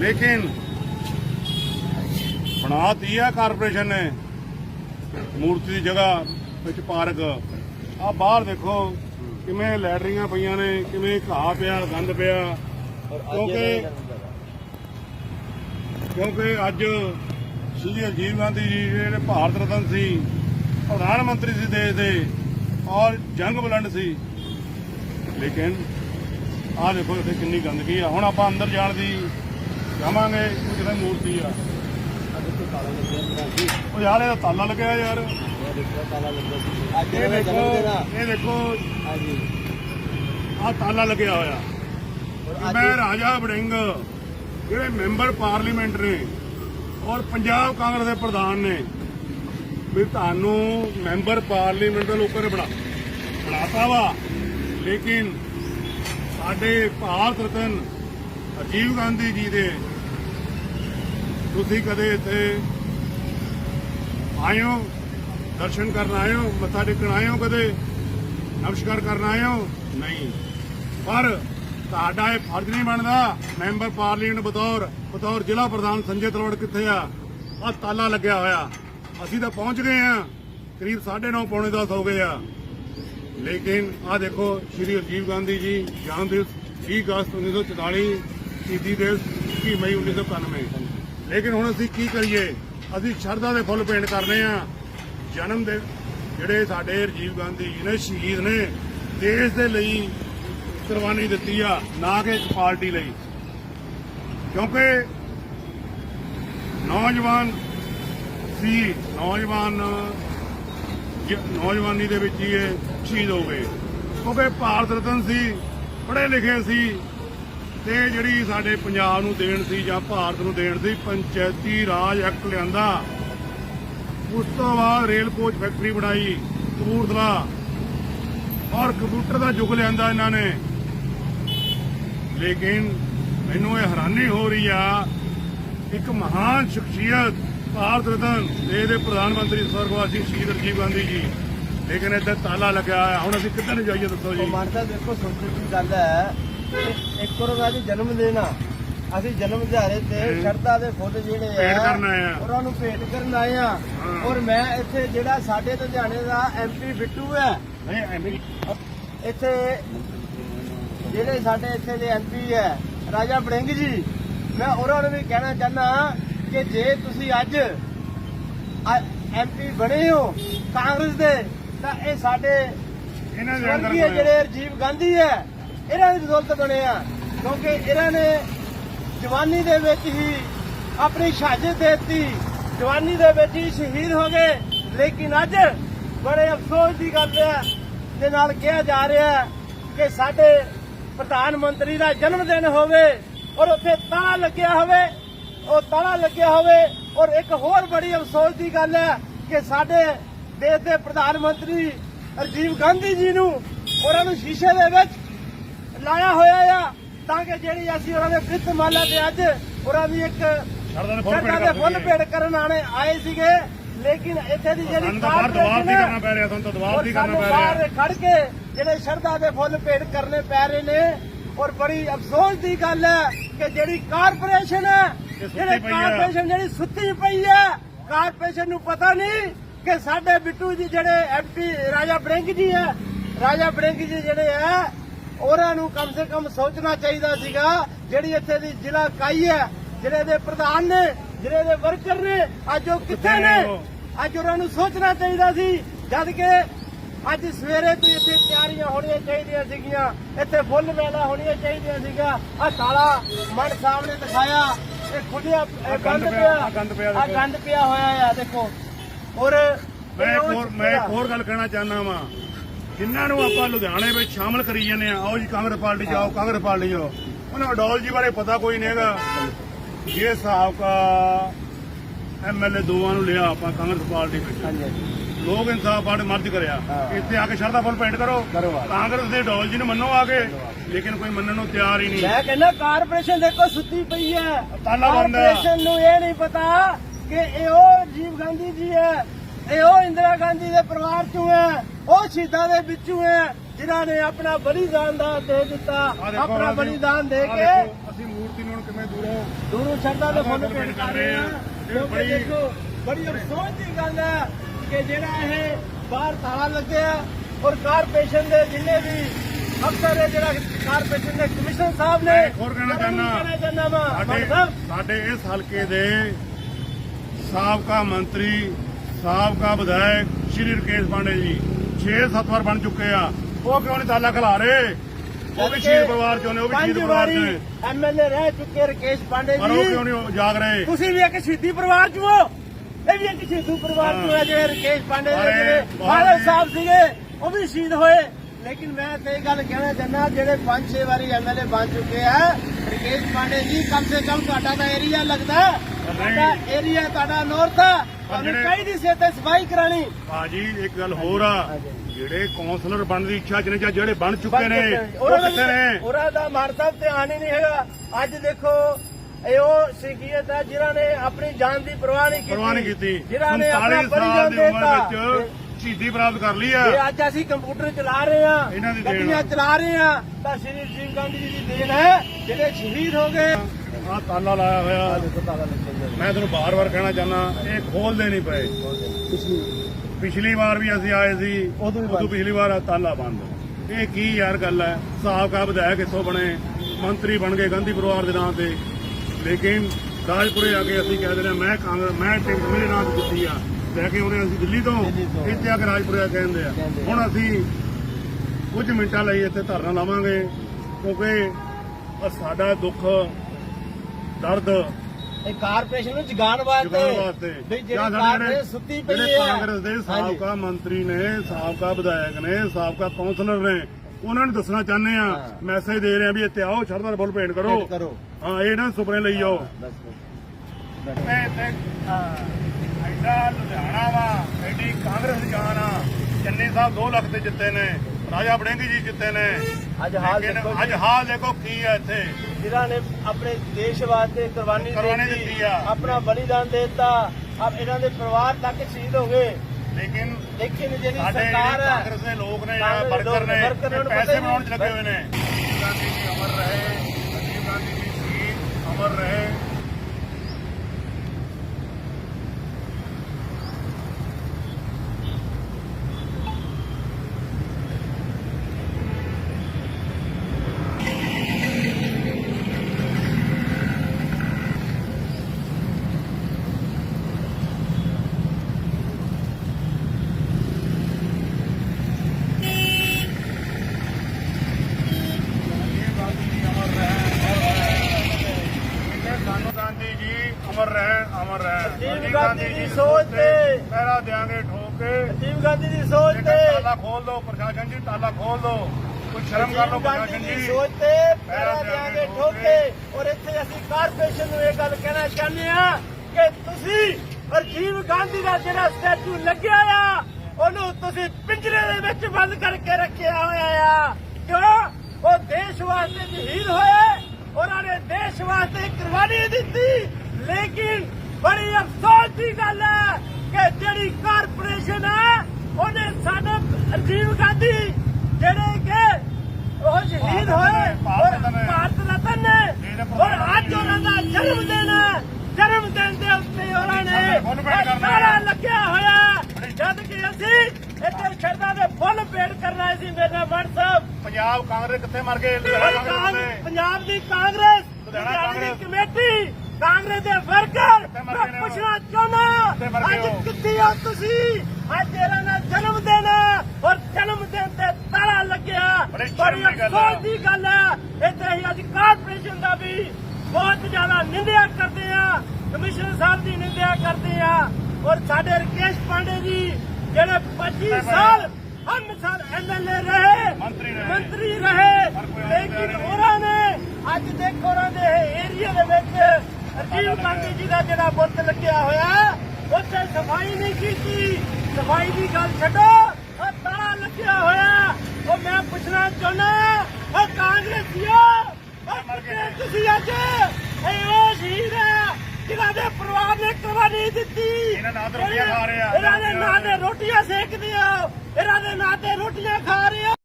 ਲੇਕਿਨ ਬਣਾਤੀ ਆ ਕਾਰਪੋਰੇਸ਼ਨ ਨੇ। ਮੂਰਤੀ ਦੀ ਜਗ੍ਹਾ ਵਿੱਚ ਪਾਰਕ। ਆ ਬਾਹਰ ਦੇਖੋ ਕਿਵੇਂ ਲੈਟਰੀਆਂ ਪਈਆਂ ਨੇ ਕਿਵੇਂ ਘਾਹ ਪਿਆ ਗੰਦ ਪਿਆ। ਕਿਉਂਕਿ ਕਿਉਂਕਿ ਅੱਜ ਸ਼੍ਰੀ ਰਾਜੀਵ ਗਾਂਧੀ ਜੀ ਜਿਹੜੇ ਭਾਰਤ ਰਤਨ ਸੀ ਪ੍ਰਧਾਨ ਮੰਤਰੀ ਸੀ ਦੇਸ਼ ਦੇ ਔਰ ਜੰਗ ਬੁਲੰਦ ਸੀ। ਲੇਕਿਨ ਆਹ ਦੇਖੋ ਇੱਥੇ ਕਿੰਨੀ ਗੰਦਗੀ ਆ। ਹੁਣ ਆਪਾਂ ਅੰਦਰ ਜਾਣ ਦੀ ਜਾਵਾਂਗੇ ਉਹ ਜਿਹੜਾ ਮੂਰਤੀ ਆ। ਉਹ ਯਾਰ ਇਹਦਾ ਤਾਲਾ ਲੱਗਿਆ ਯਾਰ। ਇਹ ਦੇਖੋ ਇਹ ਦੇਖੋ। ਤਾਲਾ ਲੱਗਿਆ ਹੋਇਆ। ਮੈਂ ਰਾਜਾ ਵੜਿੰਗ ਜਿਹੜੇ ਮੈਂਬਰ ਪਾਰਲੀਮੈਂਟ ਨੇ ਔਰ ਪੰਜਾਬ ਕਾਂਗਰਸ ਦੇ ਪ੍ਰਧਾਨ ਨੇ ਵੀ ਤੁਹਾਨੂੰ ਮੈਂਬਰ ਪਾਰਲੀਮੈਂਟ ਦੇ ਲੋਕਾਂ ਨੇ ਬਣਾ ਬਣਾਤਾ ਵਾ। ਲੇਕਿਨ ਸਾਡੇ ਭਾਰਤ ਰਤਨ ਰਾਜੀਵ ਗਾਂਧੀ ਜੀ ਦੇ। ਤੁਸੀਂ ਕਦੇ ਇੱਥੇ ਆਏ ਹੋ ਦਰਸ਼ਨ ਕਰਨ ਆਏ ਹੋ ਮੱਥਾ ਟੇਕਣ ਆਏ ਹੋ ਕਦੇ? ਨਮਸਕਾਰ ਕਰਨ ਆਏ ਹੋ ਨਹੀਂ। ਪਰ ਤੁਹਾਡਾ ਇਹ ਫਰਜ਼ ਨਹੀਂ ਬਣਦਾ। ਮੈਂਬਰ ਪਾਰਲੀਮੈਂਟ ਬਤੌਰ ਬਤੌਰ ਜ਼ਿਲ੍ਹਾ ਪ੍ਰਧਾਨ ਸੰਜੇ ਤਰੋੜ ਕਿੱਥੇ ਆ? ਆ ਤਾਲਾ ਲੱਗਿਆ ਹੋਇਆ। ਅਸੀਂ ਤਾਂ ਪਹੁੰਚ ਗਏ ਆ ਕਰੀਬ 9:30 ਪੌਣੇ 10 ਹੋ ਗਏ ਆ। ਲੇਕਿਨ ਆ ਦੇਖੋ, ਸ਼੍ਰੀ ਰਾਜੀਵ ਗਾਂਧੀ ਜੀ ਜਨਮ ਦਿਵਸ 20 ਅਗਸਤ 1944 ਸ਼ਹੀਦੀ ਦਿਵਸ 21 ਮਈ 1991 ਲੇਕਿਨ ਹੁਣ ਅਸੀਂ ਕੀ ਕਰੀਏ? ਅਸੀਂ ਸ਼ਰਧਾ ਦੇ ਫੁੱਲ ਭੇਂਟ ਕਰਨੇ ਆ। ਜਨਮ ਦੇ ਜਿਹੜੇ ਸਾਡੇ ਰਾਜੀਵ ਗਾਂਧੀ ਜੀ ਨੇ ਸ਼ਹੀਦ ਨੇ, ਦੇਸ਼ ਦੇ ਲਈ ਕੁਰਬਾਨੀ ਦਿੱਤੀ ਆ, ਨਾ ਕਿ ਇੱਕ ਪਾਰਟੀ ਲਈ। ਕਿਉਂਕਿ ਨੌਜਵਾਨ ਸੀ, ਨੌਜਵਾਨ ਨੌਜਵਾਨੀ ਦੇ ਵਿੱਚ ਹੀ ਇਹ ਸ਼ਹੀਦ ਹੋ ਗਏ। ਕਿਉਂਕਿ ਭਾਰਤ ਰਤਨ ਸੀ, ਪੜ੍ਹੇ ਲਿਖੇ ਸੀ ਤੇ ਜਿਹੜੀ ਸਾਡੇ ਪੰਜਾਬ ਨੂੰ ਦੇਣ ਸੀ ਜਾਂ ਭਾਰਤ ਨੂੰ ਦੇਣ ਸੀ, ਪੰਚਾਇਤੀ ਰਾਜ ਐਕਟ ਲਿਆਂਦਾ। ਉਸ ਤੋਂ ਬਾਅਦ ਰੇਲ ਕੋਚ ਫੈਕਟਰੀ ਬਣਾਈ, ਕਪੂਰਥਲਾ। ਔਰ ਕੰਪਿਊਟਰ ਦਾ ਯੁੱਗ ਲਿਆਂਦਾ ਇਹਨਾਂ ਨੇ। ਲੇਕਿਨ ਮੈਨੂੰ ਇਹ ਹੈਰਾਨੀ ਹੋ ਰਹੀ ਆ, ਇੱਕ ਮਹਾਨ ਸ਼ਖਸੀਅਤ ਭਾਰਤ ਰਤਨ ਦੇਸ਼ ਦੇ ਪ੍ਰਧਾਨ ਮੰਤਰੀ ਸਵਰਗਵਾਸੀ ਸ਼ਹੀਦ ਰਾਜੀਵ ਗਾਂਧੀ ਜੀ। ਲੇਕਿਨ ਇੱਥੇ ਤਾਲਾ ਲੱਗਿਆ ਹੋਇਆ। ਹੁਣ ਅਸੀਂ ਕਿੱਧਰ ਨੂੰ ਜਾਈਏ ਦੱਸੋ ਜੀ? ਮਾਨਸਾ ਦੇਖੋ ਸੋਚਣ ਦੀ ਗੱਲ ਹੈ। ਇੱਕ ਉਹਨਾਂ ਦਾ ਜਨਮ ਦਿਨ ਆ ਅਸੀਂ ਜਨਮ ਦਿਹਾੜੇ ਤੇ। ਸ਼ਰਧਾ ਦੇ ਫੁੱਲ ਜਿਹੜੇ ਆ ਭੇਟ ਕਰਨ ਆਏ ਆ। ਉਹਨਾਂ ਨੂੰ ਭੇਟ ਕਰਨ ਆਏ ਆ ਹਾਂ। ਔਰ ਮੈਂ ਇੱਥੇ ਜਿਹੜਾ ਸਾਡੇ ਲੁਧਿਆਣੇ ਦਾ ਐਮਪੀ ਬਿੱਟੂ ਹੈ ਨਹੀਂ ਐਵੇਂ ਇੱਥੇ ਜਿਹੜੇ ਸਾਡੇ ਇੱਥੇ ਦੇ ਐਮਪੀ ਹੈ ਰਾਜਾ ਬੜਿੰਗ ਜੀ ਮੈਂ ਉਹਨਾਂ ਨੂੰ ਵੀ ਕਹਿਣਾ ਚਾਹੁੰਦਾ ਕਿ ਜੇ ਤੁਸੀਂ ਅੱਜ ਐਮਪੀ ਬਣੇ ਹੋ ਕਾਂਗਰਸ ਦੇ ਤਾਂ ਇਹ ਸਾਡੇ ਇਹਨਾਂ ਦੇ ਅੰਦਰ ਸਵਰਗੀ ਜਿਹੜੇ ਰਾਜੀਵ ਗਾਂਧੀ ਹੈ ਇਹਨਾਂ ਦੀ ਬਦੌਲਤ ਬਣੇ ਆ। ਕਿਉਂਕਿ ਇਹਨਾਂ ਨੇ ਜਵਾਨੀ ਦੇ ਵਿੱਚ ਹੀ ਆਪਣੀ ਸ਼ਹਾਦਤ ਦੇ ਦਿੱਤੀ। ਜਵਾਨੀ ਦੇ ਵਿੱਚ ਹੀ ਸ਼ਹੀਦ ਹੋ ਗਏ। ਲੇਕਿਨ ਅੱਜ ਬੜੇ ਅਫਸੋਸ ਦੀ ਗੱਲ ਹੈ ਦੇ ਨਾਲ ਕਿਹਾ ਜਾ ਰਿਹਾ ਹੈ ਕਿ ਸਾਡੇ ਪ੍ਰਧਾਨ ਮੰਤਰੀ ਦਾ ਜਨਮ ਦਿਨ ਹੋਵੇ ਔਰ ਉੱਥੇ ਤਾਲਾ ਲੱਗਿਆ ਹੋਵੇ, ਉਹ ਤਾਲਾ ਲੱਗਿਆ ਹੋਵੇ ਔਰ ਇੱਕ ਹੋਰ ਬੜੀ ਅਫਸੋਸ ਦੀ ਗੱਲ ਹੈ ਕਿ ਸਾਡੇ ਦੇਸ਼ ਦੇ ਪ੍ਰਧਾਨ ਮੰਤਰੀ ਰਾਜੀਵ ਗਾਂਧੀ ਜੀ ਨੂੰ ਉਹਨਾਂ ਨੂੰ ਸ਼ੀਸ਼ੇ ਦੇ ਵਿੱਚ ਲਾਇਆ ਹੋਇਆ ਆ ਤਾਂ ਕਿ ਜਿਹੜੀ ਅਸੀਂ ਉਹਨਾਂ ਦੇ ਪ੍ਰਿਤ ਮਾਲਾ ਤੇ ਅੱਜ ਉਹਨਾਂ ਦੀ ਇੱਕ ਸ਼ਰਧਾ ਦੇ ਫੁੱਲ ਭੇਟ ਕਰ ਕਰਨ ਆਣੇ ਆਏ ਸੀਗੇ ਲੇਕਿਨ ਇੱਥੇ ਦੀ ਜਿਹੜੀ ਬਾਹਰ ਦਬਾਅ ਹੈ, ਕਰਨਾ ਪੈ ਰਿਹਾ ਸਾਨੂੰ ਤਾਂ ਦਬਾਅ ਨਹੀਂ ਕਰਨਾ ਪੈ ਰਿਹਾ ਖੜ ਕੇ ਜਿਹੜੇ ਸ਼ਰਧਾ ਦੇ ਫੁੱਲ ਭੇਟ ਕਰਨੇ ਪੈ ਰਹੇ ਨੇ ਔਰ ਬੜੀ ਅਫਸੋਸ ਦੀ ਗੱਲ ਹੈ ਕਿ ਜਿਹੜੀ ਕਾਰਪੋਰੇਸ਼ਨ ਹੈ ਜਿਹੜੇ। ਕਾਰਪੋਰੇਸ਼ਨ ਜਿਹੜੀ ਸੁੱਤੀ ਪਈ ਹੈ ਕਾਰਪੋਰੇਸ਼ਨ ਨੂੰ ਪਤਾ ਨਹੀਂ ਕਿ ਸਾਡੇ ਬਿੱਟੂ ਜੀ ਜਿਹੜੇ ਐਮਪੀ ਰਾਜਾ ਬੜਿੰਗ ਜੀ ਹੈ ਰਾਜਾ ਬੜਿੰਗ ਜੀ ਜਿਹੜੇ ਹੈ ਉਹਨਾਂ ਨੂੰ ਕਮ ਸੇ ਕਮ ਸੋਚਣਾ ਚਾਹੀਦਾ ਸੀਗਾ ਜਿਹੜੀ ਇੱਥੇ ਦੀ ਜ਼ਿਲ੍ਹਾ ਇਕਾਈ ਹੈ ਜ਼ਿਲ੍ਹੇ ਦੇ ਪ੍ਰਧਾਨ ਨੇ ਜ਼ਿਲ੍ਹੇ ਦੇ ਵਰਕਰ ਨੇ ਅੱਜ ਉਹ ਕਿੱਥੇ ਨੇ? ਅੱਜ ਉਹਨਾਂ ਨੂੰ ਸੋਚਣਾ ਚਾਹੀਦਾ ਸੀ ਜਦ ਕਿ ਅੱਜ ਸਵੇਰੇ ਤੋਂ ਇੱਥੇ ਤਿਆਰੀਆਂ ਹੋਣੀਆਂ ਚਾਹੀਦੀਆਂ ਸੀਗੀਆਂ ਇੱਥੇ ਫੁੱਲ ਮੇਲਾ ਹੋਣੀਆਂ ਚਾਹੀਦੀਆਂ ਸੀਗਾ ਆ ਕਾਲਾ ਮਨ ਸਾਹਿਬ ਨੇ ਦਿਖਾਇਆ ਇਹ ਖੁੱਲਿਆ ਗੰਦ ਪਿਆ, ਗੰਦ ਪਿਆ ਆ। ਗੰਦ ਪਿਆ ਹੋਇਆ ਆ ਦੇਖੋ। ਔਰ ਮੈਂ ਇੱਕ ਹੋਰ ਮੈਂ ਇੱਕ ਹੋਰ ਗੱਲ ਕਹਿਣਾ ਚਾਹੁੰਦਾ ਵਾਂ। ਜਿਨ੍ਹਾਂ ਨੂੰ ਆਪਾਂ ਲੁਧਿਆਣੇ ਵਿੱਚ ਸ਼ਾਮਲ ਕਰੀ ਜਾਂਦੇ ਆ ਆਓ ਜੀ ਕਾਂਗਰਸ ਪਾਰਟੀ ਜਾਓ ਕਾਂਗਰਸ ਪਾਰਟੀ ਜਾਓ ਉਹਨਾਂ ਅਡੋਲ ਜੀ ਬਾਰੇ ਪਤਾ ਕੋਈ ਨਹੀਂ ਹੈਗਾ ਇਹ ਹਿਸਾਬ ਕਾ ਐਮਐਲਏ ਦੋਵਾਂ ਨੂੰ ਲਿਆ ਆਪਾਂ ਕਾਂਗਰਸ ਪਾਰਟੀ ਵਿੱਚ। ਲੋਕ ਇਨਸਾਫ ਪਾਰਟੀ ਮਰਜ਼ ਕਰਿਆ। ਇੱਥੇ ਆ ਕੇ ਸ਼ਰਧਾ ਫੁੱਲ ਪੈਂਟ ਕਰੋ। ਕਾਂਗਰਸ ਦੇ ਡੋਲ ਜੀ ਨੂੰ ਮੰਨੋ ਆ ਕੇ ਲੇਕਿਨ ਕੋਈ ਮੰਨਣ ਨੂੰ ਤਿਆਰ ਹੀ ਨਹੀਂ ਮੈਂ ਕਹਿੰਦਾ ਕਾਰਪੋਰੇਸ਼ਨ ਦੇਖੋ ਸੁੱਤੀ ਪਈ ਹੈ ਤਾਲਾ ਬੰਦ ਹੈ। ਕਾਰਪੋਰੇਸ਼ਨ ਨੂੰ ਇਹ ਨਹੀਂ ਪਤਾ ਕਿ ਇਹ ਉਹ ਰਾਜੀਵ ਗਾਂਧੀ ਜੀ ਹੈ ਇਹ ਉਹ ਇੰਦਰਾ ਗਾਂਧੀ ਦੇ ਪਰਿਵਾਰ ਚੋਂ ਹੈ ਉਹ ਸ਼ਹੀਦਾਂ ਦੇ ਵਿੱਚੋਂ ਹੈ ਜਿਨ੍ਹਾਂ ਨੇ ਆਪਣਾ ਬਲੀਦਾਨ ਦਾ ਦੇ ਦਿੱਤਾ ਆਪਣਾ ਬਲੀਦਾਨ ਦੇ ਕੇ ਅਸੀਂ ਮੂਰਤੀ ਨੂੰ ਕਿਵੇਂ ਦੂਰੋਂ ਦੋਨੋਂ ਸ਼ਰਤਾਂ ਦੇ ਫੁੱਲ ਭੇਟ ਕਰ ਰਹੇ ਕਿਉਂਕਿ ਬੜੀ- ਦੇਖੋ ਬੜੀ ਅਫਸੋਸ ਦੀ ਗੱਲ ਹੈ ਕਿ ਜਿਹੜਾ ਇਹ ਬਾਹਰ ਤਾਲਾ ਲੱਗਿਆ ਔਰ ਕਾਰਪੋਰੇਸ਼ਨ ਦੇ ਜਿੰਨੇ ਵੀ ਅਫਸਰ ਹੈ ਜਿਹੜਾ ਕਾਰਪੋਰੇਸ਼ਨ ਦੇ ਕਮਿਸ਼ਨਰ ਸਾਹਿਬ ਨੇ ਹੋਰ ਕਹਿਣਾ ਚਾਹੁੰਦਾ। ਸਾਡੇ ਸਾਡੇ ਇਸ ਹਲਕੇ ਦੇ ਸਾਬਕਾ ਮੰਤਰੀ ਸਾਬਕਾ ਵਿਧਾਇਕ ਸ਼੍ਰੀ ਰਕੇਸ਼ ਪਾਂਡੇ ਜੀ 6-7 ਵਾਰ ਬਣ ਚੁੱਕੇ ਆ। ਉਹ ਕਿਉਂ ਨਹੀਂ ਤਾਲਾ ਖਿਲਾ ਰਹੇ? ਉਹ ਵੀ ਸ਼ਹੀਦ ਪਰਿਵਾਰ ਚੋਂ ਨੇ ਉਹ ਵੀ ਸ਼ਹੀਦ ਪਰਿਵਾਰ ਨੇ। ਐਮਐਲਏ ਰਹਿ ਚੁੱਕੇ ਰਕੇਸ਼ ਪਾਂਡੇ ਪਰ ਉਹ ਜੀ। ਕਿਉਂ ਨਹੀਂ ਜਾਗ ਰਹੇ? ਤੁਸੀਂ ਵੀ ਇੱਕ ਸ਼ਹੀਦੀ ਪਰਿਵਾਰ ਚ ਹੋ। ਇਹ ਵੀ ਇੱਕ ਸ਼ਹੀਦੂ ਪਰਿਵਾਰ ਚ ਹੋਇਆ ਜਿਹੜੇ ਰਕੇਸ਼ ਪਾਂਡੇ ਦੇ ਜਿਹੜੇ ਫਾਦਰ ਜੀ। ਸਾਹਿਬ ਸੀਗੇ ਉਹ ਵੀ ਸ਼ਹੀਦ ਹੋਏ। ਲੇਕਿਨ ਮੈਂ ਤੇ ਗੱਲ ਕਹਿਣਾ ਚਾਹੁੰਦਾ ਜਿਹੜੇ 5-6 ਵਾਰੀ ਐਮਐਲਏ ਬਣ ਚੁੱਕੇ ਆ ਰਕੇਸ਼ ਪਾਂਡੇ ਜੀ ਕਮ ਸੇ ਕਮ ਤੁਹਾਡਾ ਤਾਂ ਏਰੀਆ ਲੱਗਦਾ ਹੈ। ਤੁਹਾਡਾ ਏਰੀਆ ਤੁਹਾਡਾ ਨੌਰਥ ਆ। ਤੁਹਾਨੂੰ ਜਿਹੜੇ- ਕਈ ਦੀ ਸਿਹਤ ਤੇ ਸਫ਼ਾਈ ਕਰਾਣੀ। ਬਾਜੀ ਇੱਕ ਗੱਲ ਹੋਰ ਆ। ਜਿਹੜੇ ਕੌਂਸਲਰ ਬਣਨ ਦੀ ਇੱਛਾ ਚ ਨੇ ਜਾਂ ਜਿਹੜੇ ਬਣ ਚੁੱਕੇ ਨੇ। ਉਹ ਕਿੱਥੇ ਨੇ? ਉਹਨਾਂ ਦਾ ਮਾਨ ਸਾਹਿਬ ਧਿਆਨ ਹੀ ਨਹੀਂ ਹੈਗਾ। ਅੱਜ ਦੇਖੋ ਇਹ ਉਹ ਸਿੱਖੀਅਤ ਹੈ ਜਿਨ੍ਹਾਂ ਨੇ ਆਪਣੀ ਜਾਨ ਦੀ ਪਰਵਾਹ ਨਹੀਂ ਕੀਤੀ ਪਰਵਾਹ ਨਹੀਂ ਕੀਤੀ। ਜਿਨ੍ਹਾਂ ਨੇ ਆਪਣਾ 47 ਸਾਲ ਬਲੀਦਾਨ ਦੀ ਉਮਰ ਵਿੱਚ ਸ਼ਹੀਦੀ ਪ੍ਰਾਪਤ ਕਰ ਲਈ ਆ। ਇਹ ਅੱਜ ਅਸੀਂ ਕੰਪਿਊਟਰ ਚਲਾ ਰਹੇ ਹਾਂ ਇਹਨਾਂ ਦੀ ਦੇਣ ਗੱਡੀਆਂ ਆ। ਚਲਾ ਰਹੇ ਹਾਂ ਤਾਂ ਸ਼੍ਰੀ ਰਾਜੀਵ ਗਾਂਧੀ ਜੀ ਦੀ ਦੇਣ ਹੈ ਜਿਹੜੇ ਸ਼ਹੀਦ ਹੋ ਗਏ। ਆ ਤਾਲਾ ਲਾਇਆ ਹੋਇਆ। ਮੈਂ ਤੁਹਾਨੂੰ ਬਾਰ-ਬਾਰ ਕਹਿਣਾ ਚਾਹਨਾ ਇਹ ਖੋਲਦੇ ਨਹੀਂ ਪਏ। ਪਿਛਲੀ ਵਾਰ ਵੀ ਅਸੀਂ ਆਏ ਸੀ ਉਦੋਂ। ਪਿਛਲੀ ਵਾਰ ਤਾਲਾ ਬੰਦ। ਇਹ ਕੀ ਯਾਰ ਗੱਲ ਹੈ? ਸਾਬਕਾ ਵਿਧਾਇਕ ਇੱਥੋਂ ਬਣੇ? ਮੰਤਰੀ ਬਣ ਗਏ ਗਾਂਧੀ ਪਰਿਵਾਰ ਦੇ ਨਾਂ ਤੇ। ਲੇਕਿਨ ਰਾਜਪੁਰੇ ਆ ਕੇ ਅਸੀਂ ਕਹਿ ਦਿੰਦੇ ਮੈਂ ਕਾਂਗਰਸ ਮੈਂ ਟਿਕਟ ਮੇਰੇ ਨਾਂ ਤੇ ਦਿੱਤੀ ਆ। ਲੈ ਕੇ ਆਉਣੇ ਅਸੀਂ ਦਿੱਲੀ ਤੋਂ। ਇੱਥੇ ਆ ਕੇ ਰਾਜਪੁਰੇ ਆ ਕੇ ਕਹਿੰਦੇ ਆ। ਹੁਣ ਅਸੀਂ ਕੁਝ ਮਿੰਟਾਂ ਲਈ ਇੱਥੇ ਧਰਨਾ ਲਾਵਾਂਗੇ ਕਿਉਂਕਿ ਸਾਡਾ ਦੁੱਖ ਦਰਦ। ਇਹ ਕਾਰਪੋਰੇਸ਼ਨ ਨੂੰ ਜਗਾਉਣ ਵਾਸਤੇ। ਜਗਾਉਣ ਵਾਸਤੇ। ਵੀ ਜਾਂ ਜਿਹੜੀ ਸਾਡੇ ਕਾਰਪੋਰੇਸ਼ਨ ਸੁੱਤੀ ਪਈ ਜਿਹੜੇ ਹੈ। ਕਾਂਗਰਸ ਦੇ। ਸਾਬਕਾ ਮੰਤਰੀ ਨੇ ਸਾਬਕਾ ਵਿਧਾਇਕ ਨੇ ਸਾਬਕਾ ਕੌਂਸਲਰ ਨੇ ਉਹਨਾਂ ਨੂੰ ਦੱਸਣਾ ਚਾਹੁੰਦੇ ਆ। ਮੈਸੇਜ ਦੇ ਰਹੇ ਆ ਵੀ ਇੱਥੇ ਆਓ ਸ਼ਰਧਾ ਫੁੱਲ ਭੇਟ ਕਰੋ। ਹਾਂ ਇਹ ਨਾ ਸੁਪਨੇ ਲਈ ਜਾਓ ਬਸ ਬਸ। ਤੇ ਐਡਾ ਲੁਧਿਆਣਾ ਵਾ ਐਡੀ ਕਾਂਗਰਸ ਜਾਨ ਆ। ਚੰਨੀ ਸਾਹਿਬ 2 ਲੱਖ ਤੇ ਜਿੱਤੇ ਨੇ ਰਾਜਾ ਬੜਿੰਗੀ ਜੀ ਜਿੱਤੇ ਨੇ। ਅੱਜ ਹਾਲ ਲੇਕਿਨ ਦੇਖੋ ਅੱਜ ਜੀ। ਹਾਲ ਦੇਖੋ ਕੀ ਹੈ ਇੱਥੇ। ਜਿਨ੍ਹਾਂ ਨੇ ਆਪਣੇ ਦੇਸ਼ ਵਾਸਤੇ ਕੁਰਬਾਨੀ ਦਿੱਤੀ। ਆਪਣਾ ਬਲੀਦਾਨ ਦੇ ਦਿੱਤਾ ਅਬ ਇਹਨਾਂ ਦੇ ਪਰਿਵਾਰ ਤੱਕ ਸ਼ਹੀਦ ਹੋ ਗਏ ਲੇਕਿਨ ਲੇਕਿਨ ਜਿਹੜੀ ਸਰਕਾਰ ਹੈ ਕਾਂਗਰਸ ਦੇ ਲੋਕ ਨੇ ਜਾਂ ਕਾਂਗਰਸ ਦੇ ਵਰਕਰ ਨੇ ਲੋਕ- ਵਰਕਰ ਨੇ ਇਹ ਉਹਨੂੰ ਪਤਾ ਪੈਸੇ ਹੀ ਬਣਾਉਣ ਚ ਨਹੀਂ। ਲੱਗੇ ਹੋਏ ਨੇ ਰਾਜੀਵ ਗਾਂਧੀ ਜੀ ਅਮਰ ਰਹੇ ਰਾਜੀਵ ਗਾਂਧੀ ਜੀ ਸ਼ਹੀਦ ਅਮਰ ਰਹੇ ਰਾਜੀਵ ਗਾਂਧੀ ਜੀ ਅਮਰ ਰਹੇ ਕਹਿੰਦੇ ਸਾਨੂੰ ਗਾਂਧੀ ਜੀ ਅਮਰ ਰਹੇ ਅਮਰ ਰਹੇ ਰਾਜੀਵ ਗਾਂਧੀ ਦੀ ਸੋਚ ਤੇ। ਪਹਿਰਾ ਦਿਆਂਗੇ ਠੋਕ। ਕੇ ਰਾਜੀਵ ਗਾਂਧੀ ਦੀ ਸੋਚ ਤੇ। ਤਾਲਾ ਖੋਲ ਦੋ ਪ੍ਰਸ਼ਾਸਨ ਜੀ ਤਾਲਾ ਖੋਲ ਦੋ। ਕੋਈ ਸ਼ਰਮ ਕਰ ਲੋ ਪ੍ਰਸ਼ਾਸਨ ਜੀ ਸੋਚ ਤੇ ਪਹਿਰਾ ਦਿਆਂਗੇ ਠੋਕੇ। ਔਰ ਇੱਥੇ ਅਸੀਂ ਕਾਰਪੋਰੇਸ਼ਨ ਨੂੰ ਇਹ ਗੱਲ ਕਹਿਣਾ ਚਾਹੁੰਦੇ ਆ ਕਿ ਤੁਸੀਂ ਰਾਜੀਵ ਗਾਂਧੀ ਦਾ ਜਿਹੜਾ ਸਟੈਚੂ ਲੱਗਿਆ ਆ ਉਹਨੂੰ ਤੁਸੀਂ ਪਿੰਜਰੇ ਦੇ ਵਿੱਚ ਬੰਦ ਕਰਕੇ ਰੱਖਿਆ ਹੋਇਆ ਆ। ਕਿਉਂ? ਉਹ ਦੇਸ਼ ਵਾਸਤੇ ਸ਼ਹੀਦ ਹੋਏ ਉਹਨਾਂ ਨੇ ਦੇਸ਼ ਵਾਸਤੇ ਕੁਰਬਾਨੀ ਦਿੱਤੀ। ਲੇਕਿਨ ਬੜੀ ਅਫਸੋਸ ਦੀ ਗੱਲ ਹੈ ਕਿ ਜਿਹੜੀ ਕਾਰਪੋਰੇਸ਼ਨ ਹੈ ਉਹਨੇ ਸਾਨੂੰ ਰਾਜੀਵ ਗਾਂਧੀ ਜਿਹੜੇ ਕਿ ਉਹ ਸ਼ਹੀਦ ਹੋਏ ਭਾਰਤ ਰਤਨ ਨੇ। ਔਰ ਅੱਜ ਉਹਨਾਂ ਦਾ ਜਨਮ ਦਿਨ ਹੈ ਜਨਮ ਦਿਨ ਦੇ ਉੱਤੇ ਉਹਨਾਂ ਨੇ। ਨਾਰਾ ਲੱਗਿਆ ਹੋਇਆ ਜਦ ਕਿ ਅਸੀਂ ਇੱਥੇ ਸ਼ਰਧਾ ਦੇ ਫੁੱਲ ਭੇਟ ਕਰਨਾ ਸੀ ਮੇਰੇ ਮਨ ਸਾਹਿਬ ਪੰਜਾਬ ਕਾਂਗਰਸ ਕਿੱਥੇ ਮਰ ਗਏ ਪੰਜਾਬ ਦੀ ਕਾਂਗਰਸ। ਕਮੇਟੀ ਕਾਂਗਰਸ ਦੇ ਵਰਕਰ ਮੈਂ ਨੇ? ਪੁੱਛਣਾ ਚਾਹੁੰਦਾ ਅੱਜ? ਕਿੱਥੇ ਹੋ ਤੁਸੀਂ ਅੱਜ ਇਹਨਾਂ ਦਾ ਜਨਮ ਦਿਨ ਔਰ ਜਨਮ ਦਿਨ ਤੇ ਤਾਲਾ ਲੱਗਿਆ ਬੜੀ। ਅਫਸੋਸ ਦੀ ਗੱਲ ਹੈ ਇੱਥੇ ਹੀ ਅੱਜ ਕਾਰਪੋਰੇਸ਼ਨ ਦਾ ਵੀ ਬਹੁਤ ਜ਼ਿਆਦਾ ਨਿੰਦਿਆ ਕਰਦੇ ਆ ਕਮਿਸ਼ਨਰ ਸਾਹਿਬ ਦੀ ਨਿੰਦਿਆ ਕਰਦੇ ਆ ਔਰ ਸਾਡੇ ਰਕੇਸ਼ ਪਾਂਡੇ ਜੀ ਜਿਹੜੇ 25 ਸਾਲ ਹਮ ਸਾਲ ਐਮਐਲਏ ਰਹੇ ਮੰਤਰੀ ਰਹੇ। ਲੇਕਿਨ। ਉਹਨਾਂ ਨੇ ਅੱਜ ਦੇਖੋ ਉਹਨਾਂ ਦੇ ਏਰੀਆ ਦੇ ਵਿੱਚ ਰਾਜੀਵ ਗਾਂਧੀ ਜੀ ਦਾ ਜਿਹੜਾ ਬੁੱਤ ਲੱਗਿਆ ਹੋਇਆ ਉੱਥੇ ਸਫ਼ਾਈ ਨਹੀਂ ਕੀਤੀ। ਸਫ਼ਾਈ ਦੀ ਗੱਲ ਛੱਡੋ ਉਹ ਤਾਲਾ ਲੱਗਿਆ ਹੋਇਆ। ਉਹ ਮੈਂ ਪੁੱਛਣਾ ਚਾਹੁੰਦਾ ਉਹ ਕਾਂਗਰਸੀਓ ਤੁਸੀਂ ਅੱਜ? ਇਹ ਉਹ ਸ਼ਹੀਦ ਹੈ ਜਿਨ੍ਹਾਂ ਦੇ ਪਰਿਵਾਰ ਨੇ ਕੁਰਬਾਨੀ ਦਿੱਤੀ। ਇਹਨਾਂ ਨਾਂ ਤੇ ਰੋਟੀਆਂ ਖਾ ਰਹੇ ਆ। ਇਹਨਾਂ ਦੇ ਨਾਂ ਤੇ ਰੋਟੀਆਂ ਸੇਕਦੇ ਆ। ਇਹਨਾਂ ਦੇ ਨਾਂ ਤੇ ਰੋਟੀਆਂ ਖਾ ਰਹੇ ਆ।